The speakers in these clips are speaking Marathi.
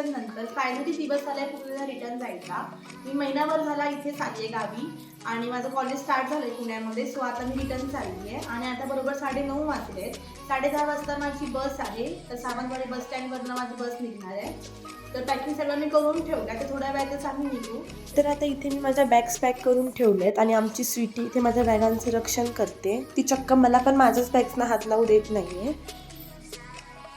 तर नंतर फायनली दिवस आलाय पुण्याला रिटर्न जायचा. मी महिनाभर झाला इथेच आली आहे गावी आणि माझं कॉलेज स्टार्ट झालं आहे पुण्यामध्ये सो आता मी रिटर्न चालली आहे आणि आता बरोबर साडे नऊ वाजले आहेत साडेदहा वाजता माझी बस आहे. तर सावंतवाडी बस स्टँडवरनं माझी बस निघणार आहे. तर पॅकिंग सगळं मी करून ठेवलं तर थोड्या वेळातच आम्ही निघू. तर आता इथे मी माझ्या बॅग्स पॅक करून ठेवलेत आणि आमची स्वीटी इथे माझ्या बॅगांचं रक्षण करते. ती चक्क मला पण माझ्याच बॅग्सना हात लावू देत नाही आहे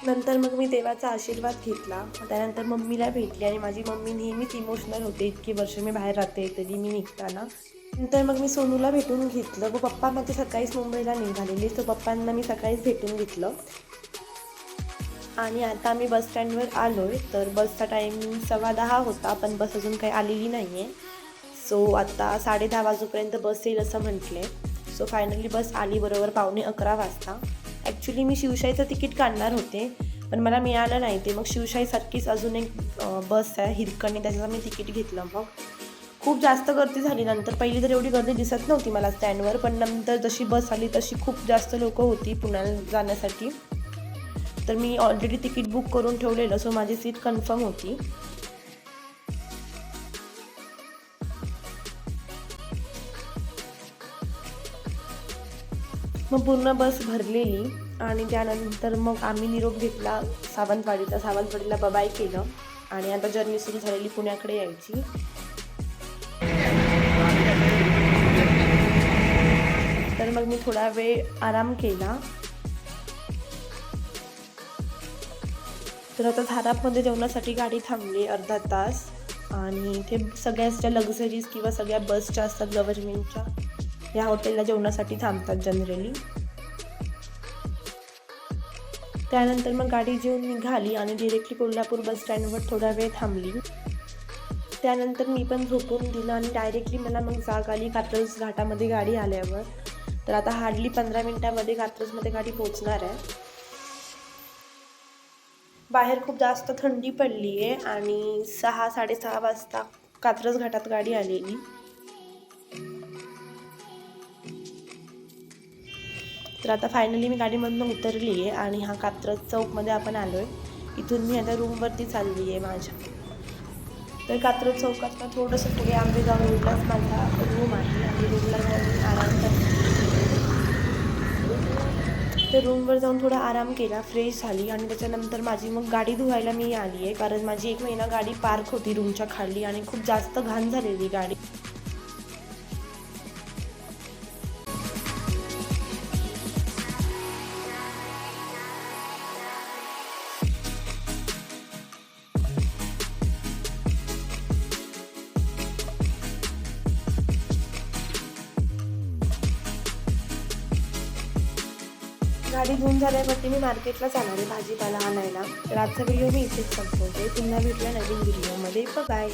नंतर मग मी देवाचा आशीर्वाद घेतला. त्यानंतर मम्मीला भेटली आणि माझी मम्मी नेहमीच इमोशनल होते. इतकी वर्ष मी बाहेर राहते तरी मी निघताना. नंतर मग मी सोनूला भेटून घेतलं. व पप्पा माझे सकाळीच मुंबईला निघालेले. तर पप्पांना मी सकाळीच भेटून घेतलं. आणि आता आम्ही बस स्टँडवर आलो आहे तर बसचा टाईम सव्वा दहा होता. पण बस अजून काही आलेली नाही आहे सो आता साडे दहा वाजूपर्यंत बस येईल असं म्हटले. सो फायनली बस आली बरोबर पावणे अकरा वाजता. ॲक्च्युली मी शिवशाहीचं तिकीट काढणार होते पण मला मिळालं नाही ते. मग शिवशाहीसारखीच अजून एक बस आहे हिरकणी त्याचं मी तिकीट घेतलं. मग खूप जास्त गर्दी झाली. नंतर पहिली तर एवढी गर्दी दिसत नव्हती मला स्टँडवर पण नंतर जशी बस आली तशी खूप जास्त लोक होती पुण्याला जाण्यासाठी. तर मी ऑलरेडी तिकीट बुक करून ठेवलेलं सो माझी सीट कन्फर्म होती. मग पूर्ण बस भरलेली आणि त्यानंतर मग आम्ही निरोप घेतला सावंतवाडीचा. सावंतवाडीला बबाय केलं आणि आता जर्नी सुरू झालेली पुण्याकडे यायची. तर मग मी थोडा वेळ आराम केला. तर आता झारापमध्ये जेवणासाठी गाडी थांबली अर्धा तास आणि इथे सगळ्याच ज्या लक्झरीज किंवा सगळ्या बसच्या असतात गव्हर्नमेंटच्या या हॉटेलला जेवणासाठी थांबतात जनरली त्यानंतर मग गाडी जेवून निघाली आणि डिरेक्टली कोल्हापूर बस स्टँडवर थोडा वेळ थांबली. त्यानंतर मी पण झोपून दिलं आणि डायरेक्टली मला मग जाग आली कात्रज घाटामध्ये गाडी आल्यावर. तर आता हार्डली पंधरा मिनिटामध्ये कात्रजमध्ये गाडी पोहोचणार आहे. बाहेर खूप जास्त थंडी पडली आहे आणि सहा साडेसहा वाजता कात्रज घाटात गाडी आलेली. तर आता फायनली मी गाडीमधून उतरली आहे आणि हा कात्रज चौकमध्ये आपण आलो आहे इथून मी आता रूमवरती चालली आहे माझ्या. तर कात्रज चौकात थोडंसं पुढे आंबेगाव रोडलाच माझा रूम आहे. आणि रूमला जाऊन मी आराम करते तर रूमवर जाऊन थोडा आराम केला फ्रेश झाली आणि त्याच्यानंतर माझी मग गाडी धुवायला मी आली आहे. कारण माझी एक महिना गाडी पार्क होती रूमच्या खाली आणि खूप जास्त घाण झालेली गाडी. गाडी धुवून झाल्यावरती मी मार्केटला जाणार आहे भाजीपाला आणायला. तर आजचा व्हिडिओ मी इथेच संपवते. पुन्हा भेटूया नवीन व्हिडिओमध्ये. बाय